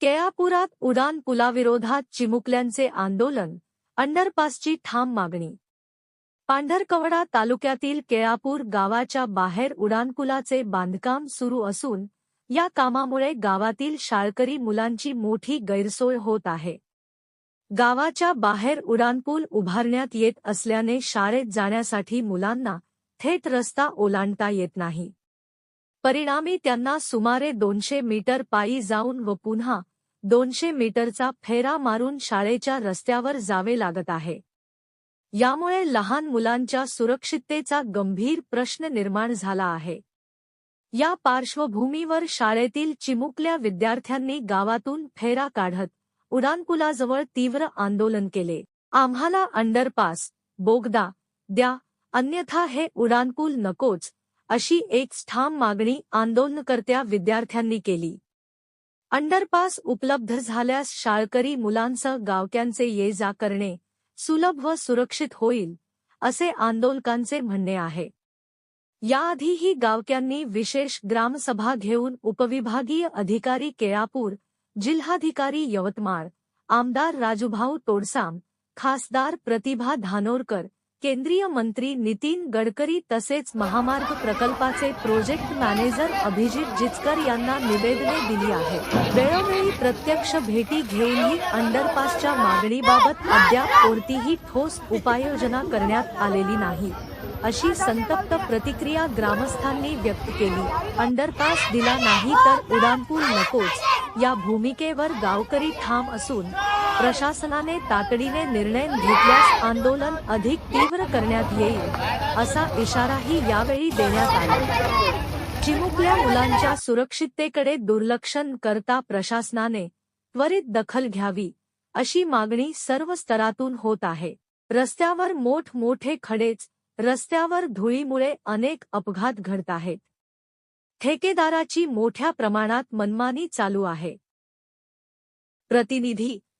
केळापुरात उडान पुलाविरोधात चिमुकल्यांचे आंदोलन अंडरपासची ठाम मागणी. पांढरकवडा तालुक्यातील केळापूर गावाच्या बाहेर उडानपुलाचे बांधकाम सुरू असून या कामामुळे गावातील शाळकरी मुलांची मोठी गैरसोय होत आहे. गावाच्या बाहेर उडानपूल उभारण्यात येत असल्याने शाळेत जाण्यासाठी मुलांना थेट रस्ता ओलांडता येत नाही. परिणामी त्यांना सुमारे दोनशे मीटर पायी जाऊन व पुन्हा दोनशे मीटरचा फेरा मारून शाळेच्या रस्त्यावर जावे लागत आहे. यामुळे लहान मुलांच्या सुरक्षिततेचा गंभीर प्रश्न निर्माण झाला आहे. या पार्श्वभूमीवर शाळेतील चिमुकल्या विद्यार्थ्यांनी गावातून फेरा काढत उडानपुलाजवळ तीव्र आंदोलन केले. आम्हाला अंडरपास बोगदा द्या अन्यथा हे उडानपूल नकोच अशी एक ठाम मागणी आंदोलनकर्त्या विद्यार्थ्यांनी केली. अंडरपास उपलब्ध झाल्यास शाळकरी मुलांसह गावक्यांचे ये जा करणे सुलभ व सुरक्षित होईल असे आंदोलकांचे म्हणणे आहे. याआधीही गावक्यांनी विशेष ग्रामसभा घेऊन उपविभागीय अधिकारी केळापूर जिल्हाधिकारी यवतमाळ आमदार राजूभाऊ तोडसाम खासदार प्रतिभा धानोरकर केंद्रीय मंत्री नितीन गडकरी तसेच महामार्ग प्रकल्पाचे प्रोजेक्ट मॅनेजर अभिजित जिचकर यांना निवेदने दिली आहेत. वेळोवेळी प्रत्यक्ष भेटी घेऊनही अंडरपासच्या मागणीबाबत अद्याप कोणतीही ठोस उपाययोजना करण्यात आलेली नाही. अशी संतप्त प्रतिक्रिया ग्रामस्थांनी व्यक्त केली. अंडरपास दिला नाही तर उडानपूल नकोच. या भूमिकेवर गावकरी ठाम असून प्रशासनाने तातडीने निर्णय घेतल्यास आंदोलन अधिक तीव्र करण्यात येईल असा इशाराही यावेळी देण्यात आला. चिमुकल्या मुलांच्या सुरक्षिततेकडे दुर्लक्षण करता प्रशासनाने त्वरित दखल घ्यावी अशी मागणी सर्व स्तरातून होत आहे. रस्त्यावर मोठ मोठे खडेच रस्त्यावर धुळीमुळे अनेक अपघात घडत आहेत. ठेकेदाराची मोठ्या प्रमाणात मनमानी चालू आहे. प्रतिनिधी